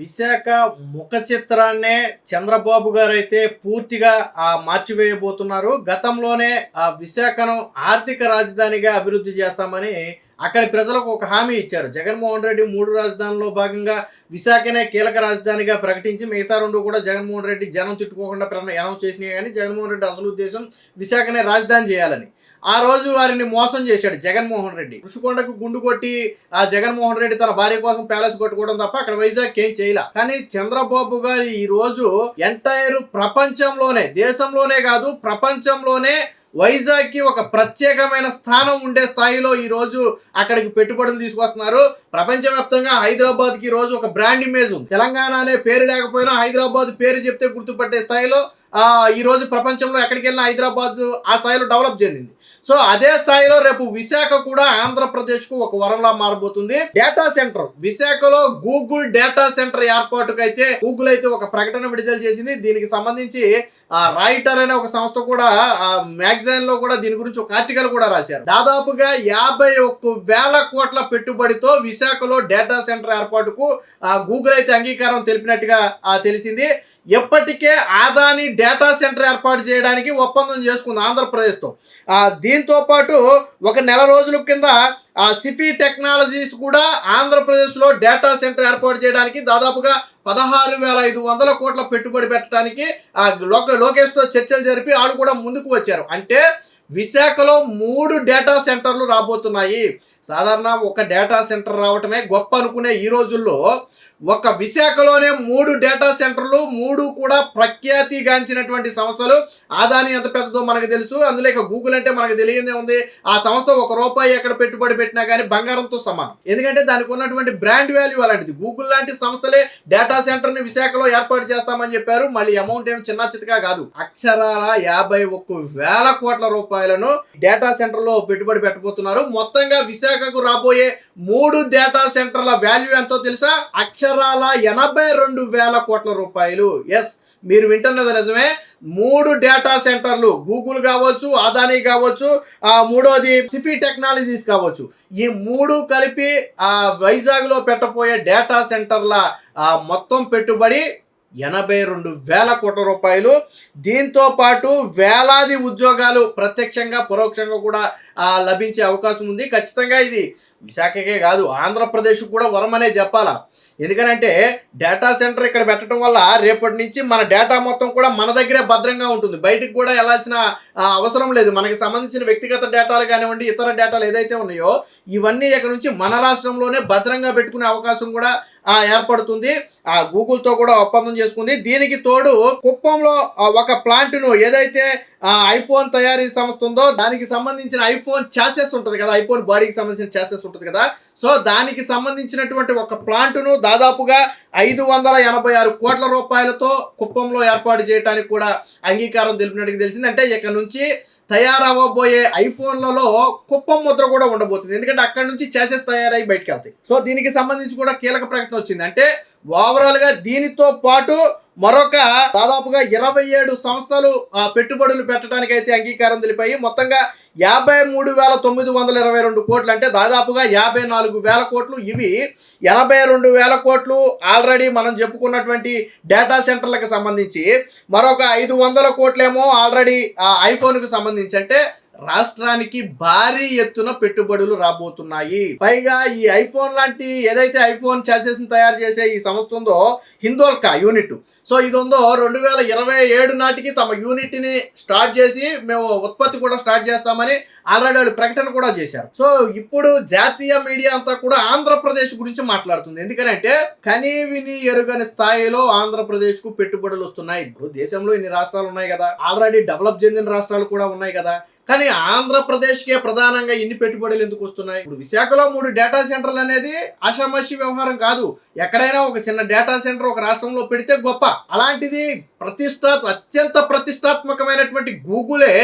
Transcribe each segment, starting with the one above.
విశాఖ ముఖ చిత్రాన్నే చంద్రబాబు గారు అయితే పూర్తిగా ఆ మార్చివేయబోతున్నారు. గతంలోనే ఆ విశాఖను ఆర్థిక రాజధానిగా అభివృద్ధి చేస్తామని అక్కడి ప్రజలకు ఒక హామీ ఇచ్చారు. జగన్మోహన్ రెడ్డి మూడు రాజధానుల్లో భాగంగా విశాఖనే కీలక రాజధానిగా ప్రకటించి మిగతా రెండు కూడా జగన్మోహన్ రెడ్డి జనం తిట్టుకోకుండా అనౌన్స్ చేసినాయి కానీ జగన్మోహన్ రెడ్డి అసలు ఉద్దేశం విశాఖనే రాజధాని చేయాలని. ఆ రోజు వారిని మోసం చేశాడు జగన్మోహన్ రెడ్డి. ఋషికొండకు గుండు కొట్టి ఆ జగన్మోహన్ రెడ్డి తన భార్య కోసం ప్యాలెస్ కొట్టుకోవడం తప్ప అక్కడ వైజాగ్ ఏం చేయలే. కానీ చంద్రబాబు గారు ఈ రోజు ఎంటైర్ ప్రపంచంలోనే దేశంలోనే కాదు ప్రపంచంలోనే వైజాగ్కి ఒక ప్రత్యేకమైన స్థానం ఉండే స్థాయిలో ఈ రోజు అక్కడికి పెట్టుబడులు తీసుకొస్తున్నారు. ప్రపంచవ్యాప్తంగా హైదరాబాద్కి రోజు ఒక బ్రాండ్ ఇమేజ్ ఉంది. తెలంగాణ అనే పేరు లేకపోయినా హైదరాబాద్ పేరు చెప్తే గుర్తుపట్టే స్థాయిలో ఆ ఈ రోజు ప్రపంచంలో ఎక్కడికి వెళ్ళినా హైదరాబాద్ ఆ స్థాయిలో డెవలప్ చెందింది. సో అదే స్థాయిలో రేపు విశాఖ కూడా ఆంధ్రప్రదేశ్కు ఒక వరంలా మారబోతుంది. డేటా సెంటర్ విశాఖలో గూగుల్ డేటా సెంటర్ ఏర్పాటుకు అయితే గూగుల్ అయితే ఒక ప్రకటన విడుదల చేసింది. దీనికి సంబంధించి ఆ రైటర్ అనే ఒక సంస్థ కూడా ఆ మ్యాగజైన్లో కూడా దీని గురించి ఒక ఆర్టికల్ కూడా రాశారు. దాదాపుగా యాభై ఒక్క వేల కోట్ల పెట్టుబడితో విశాఖలో డేటా సెంటర్ ఏర్పాటుకు ఆ గూగుల్ అయితే అంగీకారం తెలిపినట్టుగా తెలిసింది. ఎప్పటికే ఆదాని డేటా సెంటర్ ఏర్పాటు చేయడానికి ఒప్పందం చేసుకుంది ఆంధ్రప్రదేశ్తో. దీంతో పాటు ఒక నెల రోజుల కింద ఆ సిఫీ టెక్నాలజీస్ కూడా ఆంధ్రప్రదేశ్లో డేటా సెంటర్ ఏర్పాటు చేయడానికి దాదాపుగా పదహారు వేల ఐదు వందల కోట్ల పెట్టుబడి పెట్టడానికి ఆ లోక లోకేష్తో చర్చలు జరిపి వాళ్ళు కూడా ముందుకు వచ్చారు. అంటే విశాఖలో మూడు డేటా సెంటర్లు రాబోతున్నాయి. సాధారణ ఒక డేటా సెంటర్ రావటమే గొప్ప అనుకునే ఈ రోజుల్లో ఒక విశాఖలోనే మూడు డేటా సెంటర్లు మూడు కూడా ప్రఖ్యాతిగాంచినటువంటి సంస్థలు. ఆదాని ఎంత పెద్దదో మనకు తెలుసు. అందులో ఇక గూగుల్ అంటే మనకు తెలియదే ఉంది. ఆ సంస్థ ఒక రూపాయి ఎక్కడ పెట్టుబడి పెట్టినా కానీ బంగారంతో సమానం. ఎందుకంటే దానికి ఉన్నటువంటి బ్రాండ్ వాల్యూ అలాంటిది. గూగుల్ లాంటి సంస్థలే డేటా సెంటర్ని విశాఖలో ఏర్పాటు చేస్తామని చెప్పారు. మళ్ళీ అమౌంట్ ఏమి చిన్న చితకా కాదు. అక్షరాల యాభై ఒక్క వేల కోట్ల రూపాయలను డేటా సెంటర్లో పెట్టుబడి పెట్టబోతున్నారు. మొత్తంగా విశాఖకు రాబోయే మూడు డేటా సెంటర్ల వాల్యూ ఎంతో తెలుసా? అక్షర అక్షరాల ఎనభై రెండు వేల కోట్ల రూపాయలు. ఎస్ మీరు వింటున్నది నిజమే. మూడు డేటా సెంటర్లు గూగుల్ కావచ్చు అదానీ కావచ్చు ఆ మూడోది సిఫీ టెక్నాలజీస్ కావచ్చు. ఈ మూడు కలిపి ఆ వైజాగ్లో పెట్టబోయే డేటా సెంటర్ల ఆ మొత్తం పెట్టుబడి ఎనభై రెండు వేల కోట్ల రూపాయలు. దీంతో పాటు వేలాది ఉద్యోగాలు ప్రత్యక్షంగా పరోక్షంగా కూడా లభించే అవకాశం ఉంది. ఖచ్చితంగా ఇది విశాఖకే కాదు ఆంధ్రప్రదేశ్ కూడా వరమనే చెప్పాలా? ఎందుకనంటే డేటా సెంటర్ ఇక్కడ పెట్టడం వల్ల రేపటి నుంచి మన డేటా మొత్తం కూడా మన దగ్గరే భద్రంగా ఉంటుంది. బయటికి కూడా వెళ్ళాల్సిన అవసరం లేదు. మనకి సంబంధించిన వ్యక్తిగత డేటాలు కానివ్వండి ఇతర డేటాలు ఏదైతే ఉన్నాయో ఇవన్నీ ఇక్కడ నుంచి మన రాష్ట్రంలోనే భద్రంగా పెట్టుకునే అవకాశం కూడా ఆ, ఏర్పడుతుంది. ఆ గూగుల్తో కూడా ఒప్పందం చేసుకుంది. దీనికి తోడు కుప్పంలో ఒక ప్లాంట్ను ఏదైతే ఐఫోన్ తయారీ సంస్థ ఉందో దానికి సంబంధించిన ఐఫోన్ చాసెస్ ఉంటుంది కదా ఐఫోన్ బాడీకి సంబంధించిన చాసెస్ ఉంటుంది కదా. సో దానికి సంబంధించినటువంటి ఒక ప్లాంట్ను దాదాపుగా ఐదు వందల ఎనభై ఆరు కోట్ల రూపాయలతో కుప్పంలో ఏర్పాటు చేయడానికి కూడా అంగీకారం తెలిపినట్టుగా తెలిసింది. అంటే ఇక నుంచి తయారవ్వబోయే ఐఫోన్లలో కుప్పం ముద్ర కూడా ఉండబోతుంది. ఎందుకంటే అక్కడ నుంచి చాసెస్ తయారై బయటకు వెళ్తాయి. సో దీనికి సంబంధించి కూడా కీలక ప్రకటన వచ్చింది. అంటే ఓవరాల్గా దీనితో పాటు మరొక దాదాపుగా ఇరవై ఏడు సంస్థలు ఆ పెట్టుబడులు పెట్టడానికి అయితే అంగీకారం తెలిపాయి. మొత్తంగా యాభై మూడు వేల తొమ్మిది వందల ఇరవై రెండు కోట్లు అంటే దాదాపుగా యాభై నాలుగు వేల కోట్లు. ఇవి ఎనభై రెండు వేల కోట్లు ఆల్రెడీ మనం చెప్పుకున్నటువంటి డేటా సెంటర్లకు సంబంధించి. మరొక ఐదు వందల కోట్లేమో ఆల్రెడీ ఐఫోన్కి సంబంధించి. అంటే రాష్ట్రానికి భారీ ఎత్తున పెట్టుబడులు రాబోతున్నాయి. పైగా ఈ ఐఫోన్ లాంటి ఏదైతే ఐఫోన్ చాసెస్ తయారు చేసే ఈ సంస్థ ఉందో హిందోల్కా యూనిట్. సో ఇది ఉందో రెండు వేల ఇరవై ఏడు నాటికి తమ యూనిట్ని స్టార్ట్ చేసి మేము ఉత్పత్తి కూడా స్టార్ట్ చేస్తామని ఆల్రెడీ వాళ్ళు ప్రకటన కూడా చేశారు. సో ఇప్పుడు జాతీయ మీడియా అంతా కూడా ఆంధ్రప్రదేశ్ గురించి మాట్లాడుతుంది. ఎందుకంటే కనీ విని ఎరుగని స్థాయిలో ఆంధ్రప్రదేశ్కు పెట్టుబడులు వస్తున్నాయి. ఇప్పుడు దేశంలో ఇన్ని రాష్ట్రాలు ఉన్నాయి కదా. ఆల్రెడీ డెవలప్ చెందిన రాష్ట్రాలు కూడా ఉన్నాయి కదా. కానీ ఆంధ్రప్రదేశ్కే ప్రధానంగా ఇన్ని పెట్టుబడులు ఎందుకు వస్తున్నాయి? ఇప్పుడు విశాఖలో మూడు డేటా సెంటర్లు అనేది ఆషామాషి వ్యవహారం కాదు. ఎక్కడైనా ఒక చిన్న డేటా సెంటర్ ఒక రాష్ట్రంలో పెడితే గొప్ప. అలాంటిది ప్రతిష్టా అత్యంత ప్రతిష్టాత్మకమైనటువంటి గూగులే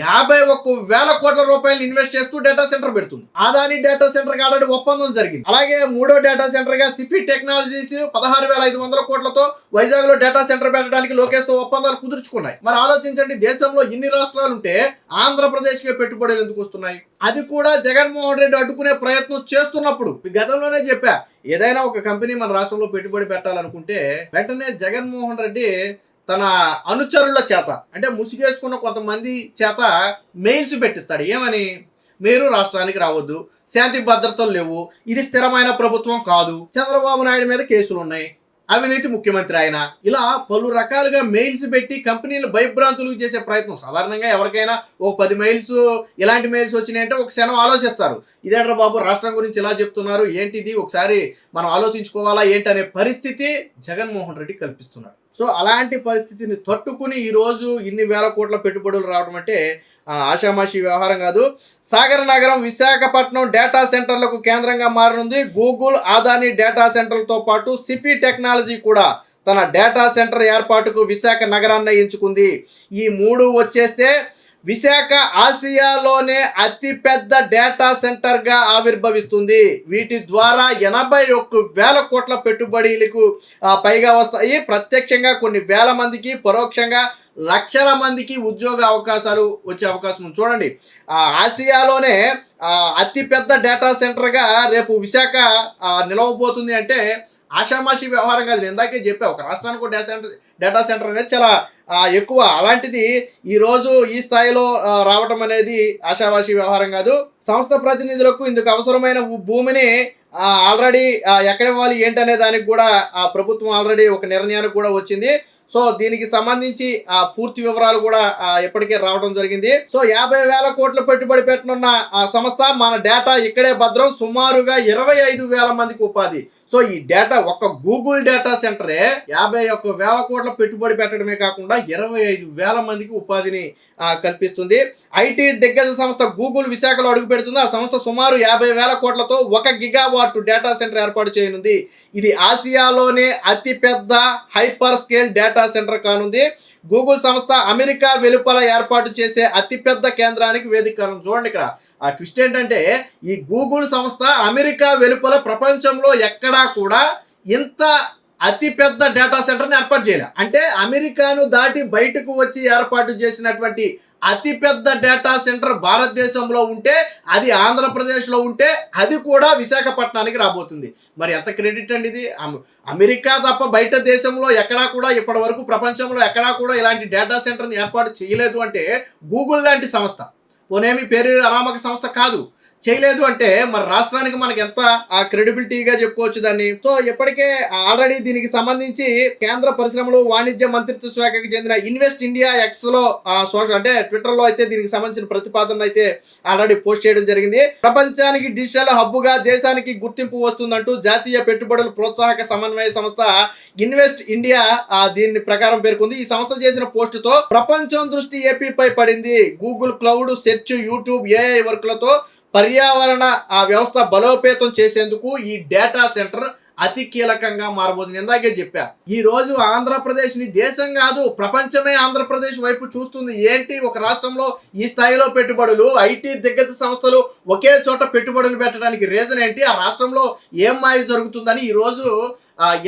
యాభై ఒక్క వేల కోట్ల రూపాయలు ఇన్వెస్ట్ చేస్తూ డేటా సెంటర్ పెడుతుంది. ఆదాని డేటా సెంటర్ ఆల్రెడీ ఒప్పందం జరిగింది. అలాగే మూడో డేటా సెంటర్గా సిఫీ టెక్నాలజీస్ పదహారు వేల ఐదు వందల కోట్లతో వైజాగ్లో డేటా సెంటర్ పెట్టడానికి లోకేష్తో ఒప్పందాలు కుదుర్చుకున్నాయి. మరి ఆలోచించండి దేశంలో ఇన్ని రాష్ట్రాలు ఉంటే ఆంధ్ర ఆంధ్రప్రదేశ్కే పెట్టుబడులు ఎందుకు వస్తున్నాయి? అది కూడా జగన్మోహన్ రెడ్డి అడ్డుకునే ప్రయత్నం చేస్తున్నప్పుడు గతంలోనే చెప్పా ఏదైనా ఒక కంపెనీ మన రాష్ట్రంలో పెట్టుబడి పెట్టాలనుకుంటే వెంటనే జగన్మోహన్ రెడ్డి తన అనుచరుల చేత అంటే ముసుగేసుకున్న కొంతమంది చేత మెయిల్స్ పెట్టిస్తాడు. ఏమని? మీరు రాష్ట్రానికి రావద్దు శాంతి భద్రతలు లేవు ఇది స్థిరమైన ప్రభుత్వం కాదు చంద్రబాబు నాయుడు మీద కేసులు ఉన్నాయి అవినీతి ముఖ్యమంత్రి ఆయన. ఇలా పలు రకాలుగా మెయిల్స్ పెట్టి కంపెనీలు భయభ్రాంతులకు చేసే ప్రయత్నం. సాధారణంగా ఎవరికైనా ఒక పది మెయిల్స్ ఇలాంటి మెయిల్స్ వచ్చినాయంటే ఒక క్షణం ఆలోచిస్తారు. ఇదేంట్రా బాబు రాష్ట్రం గురించి ఇలా చెప్తున్నారు ఏంటిది? ఒకసారి మనం ఆలోచించుకోవాలా ఏంటనే పరిస్థితి జగన్మోహన్ రెడ్డి కల్పిస్తున్నాడు. సో అలాంటి పరిస్థితిని తట్టుకుని ఈరోజు ఇన్ని వేల కోట్ల పెట్టుబడులు రావడం అంటే ఆషామాషి వ్యవహారం కాదు. సాగర నగరం విశాఖపట్నం డేటా సెంటర్లకు కేంద్రంగా మారనుంది. గూగుల్ ఆదాని డేటా సెంటర్లతో పాటు సిఫీ టెక్నాలజీ కూడా తన డేటా సెంటర్ ఏర్పాటుకు విశాఖ నగరాన్ని ఎంచుకుంది. ఈ మూడు వచ్చేస్తే విశాఖ ఆసియాలోనే అతిపెద్ద డేటా సెంటర్గా ఆవిర్భవిస్తుంది. వీటి ద్వారా ఎనభై ఒక్క వేల కోట్ల పెట్టుబడులకు పైగా వస్తాయి. ప్రత్యక్షంగా కొన్ని వేల మందికి పరోక్షంగా లక్షల మందికి ఉద్యోగ అవకాశాలు వచ్చే అవకాశం చూడండి ఆసియాలోనే అతిపెద్ద డేటా సెంటర్గా రేపు విశాఖ నిలవబోతుంది అంటే ఆషామాషి వ్యవహారం కాదు. ఇందాకే చెప్పా ఒక రాష్ట్రానికి ఒక డేటా సెంటర్ డేటా సెంటర్ అనేది చాలా ఎక్కువ. అలాంటిది ఈ రోజు ఈ స్థాయిలో రావటం అనేది ఆషామాషి వ్యవహారం కాదు. సంస్థ ప్రతినిధులకు ఇందుకు అవసరమైన భూమిని ఆల్రెడీ ఎక్కడ ఇవ్వాలి ఏంటనే దానికి కూడా ఆ ప్రభుత్వం ఆల్రెడీ ఒక నిర్ణయానికి కూడా వచ్చింది. సో దీనికి సంబంధించి ఆ పూర్తి వివరాలు కూడా ఆ, ఇప్పటికే రావడం జరిగింది. సో యాభై వేల కోట్ల పెట్టుబడి పెట్టనున్న ఆ సంస్థ మన డేటా ఇక్కడే భద్రం సుమారుగా ఇరవై ఐదు వేల మందికి ఉపాధి. సో ఈ డేటా ఒక గూగుల్ డేటా సెంటరే యాభై ఒక్క వేల కోట్ల పెట్టుబడి పెట్టడమే కాకుండా ఇరవై ఐదు వేల మందికి ఉపాధిని కల్పిస్తుంది. ఐటీ దిగ్గజ సంస్థ గూగుల్ విశాఖలో అడుగు పెడుతుంది. ఆ సంస్థ సుమారు యాభై వేల కోట్లతో ఒక గిగావాట్ డేటా సెంటర్ ఏర్పాటు చేయనుంది. ఇది ఆసియాలోనే అతిపెద్ద హైపర్ స్కేల్ డేటా సెంటర్ కానుంది. గూగుల్ సంస్థ అమెరికా వెలుపల ఏర్పాటు చేసే అతిపెద్ద కేంద్రానికి వేదిక కానుంది. చూడండి ఇక్కడ. ఆ ట్విస్ట్ ఏంటంటే ఈ గూగుల్ సంస్థ అమెరికా వెలుపల ప్రపంచంలో ఎక్కడా కూడా ఇంత అతిపెద్ద డేటా సెంటర్ని ఏర్పాటు చేయాలి. అంటే అమెరికాను దాటి బయటకు వచ్చి ఏర్పాటు చేసినటువంటి అతిపెద్ద డేటా సెంటర్ భారతదేశంలో ఉంటే అది ఆంధ్రప్రదేశ్లో ఉంటే అది కూడా విశాఖపట్నానికి రాబోతుంది. మరి ఎంత క్రెడిట్ అండి ఇది? అమెరికా తప్ప బయట దేశంలో ఎక్కడా కూడా ఇప్పటి వరకు ప్రపంచంలో ఎక్కడా కూడా ఇలాంటి డేటా సెంటర్ని ఏర్పాటు చేయలేదు అంటే గూగుల్ లాంటి సంస్థ పోనేమి పేరు అనామక సంస్థ కాదు. చేయలేదు అంటే మరి రాష్ట్రానికి మనకి ఎంత ఆ క్రెడిబిలిటీగా చెప్పుకోవచ్చు దాన్ని? సో ఇప్పటికే ఆల్రెడీ దీనికి సంబంధించి కేంద్ర పరిశ్రమలు వాణిజ్య మంత్రిత్వ శాఖకి చెందిన ఇన్వెస్ట్ ఇండియా ఎక్స్లో సోషల్ అంటే ట్విట్టర్లో అయితే దీనికి సంబంధించిన ప్రతిపాదన అయితే ఆల్రెడీ పోస్ట్ చేయడం జరిగింది. ప్రపంచానికి డిజిటల్ హబ్గా దేశానికి గుర్తింపు వస్తుందంటూ జాతీయ పెట్టుబడుల ప్రోత్సాహక సమన్వయ సంస్థ ఇన్వెస్ట్ ఇండియా ఆ, దీని ప్రకారం పేర్కొంది. ఈ సంస్థ చేసిన పోస్ట్తో ప్రపంచం దృష్టి ఏపీపై పడింది. Google cloud search YouTube AI వర్క్లతో పర్యావరణ ఆ వ్యవస్థ బలోపేతం చేసేందుకు ఈ డేటా సెంటర్ అతి కీలకంగా మారబోతుంది. ఇందాకే చెప్పా. ఈ రోజు ఆంధ్రప్రదేశ్ని దేశం కాదు ప్రపంచమే ఆంధ్రప్రదేశ్ వైపు చూస్తుంది. ఏంటి? ఒక రాష్ట్రంలో ఈ స్థాయిలో పెట్టుబడులు ఐటీ దిగ్గజ సంస్థలు ఒకే చోట పెట్టుబడులు పెట్టడానికి రీజన్ ఏంటి? ఆ రాష్ట్రంలో ఏం మాయ జరుగుతుందని ఈ రోజు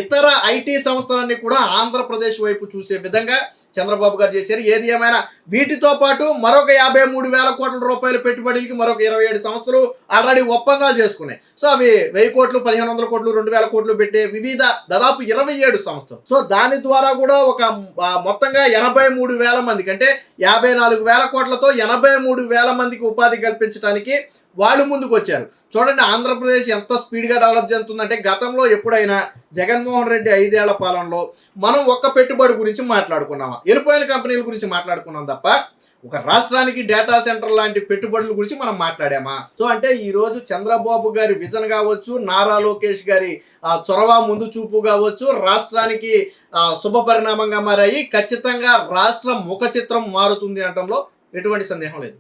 ఇతర ఐటీ సంస్థలన్నీ కూడా ఆంధ్రప్రదేశ్ వైపు చూసే విధంగా చంద్రబాబు గారు చేశారు. ఏది ఏమైనా వీటితో పాటు మరొక యాభై మూడు వేల కోట్ల రూపాయల పెట్టుబడికి మరొక ఇరవై ఏడు సంస్థలు ఆల్రెడీ ఒప్పందాలు చేసుకున్నాయి. సో అవి వెయ్యి కోట్లు పదిహేను వందల కోట్లు రెండు వేల కోట్లు పెట్టే వివిధ దాదాపు ఇరవై ఏడు సంస్థలు. సో దాని ద్వారా కూడా ఒక మొత్తంగా ఎనభై మూడు వేల మందికి అంటే యాభై నాలుగు వేల కోట్లతో ఎనభై మూడు వేల మందికి ఉపాధి కల్పించడానికి వాళ్ళు ముందుకు వచ్చారు చూడండి ఆంధ్రప్రదేశ్ ఎంత స్పీడ్గా డెవలప్ చెందుతుందంటే గతంలో ఎప్పుడైనా జగన్మోహన్ రెడ్డి ఐదేళ్ళ పాలనలో మనం ఒక్క పెట్టుబడి గురించి మాట్లాడుకున్నామా? వెళ్ళిపోయిన కంపెనీల గురించి మాట్లాడుకున్నాం తప్ప ఒక రాష్ట్రానికి డేటా సెంటర్ లాంటి పెట్టుబడుల గురించి మనం మాట్లాడామా? సో అంటే ఈరోజు చంద్రబాబు గారి విజన్ కావచ్చు నారా లోకేష్ గారి చొరవ ముందు చూపు కావచ్చు రాష్ట్రానికి శుభ పరిణామంగా మారాయి. ఖచ్చితంగా రాష్ట్రం ముఖ చిత్రం మారుతుంది అనటంలో ఎటువంటి సందేహం లేదు.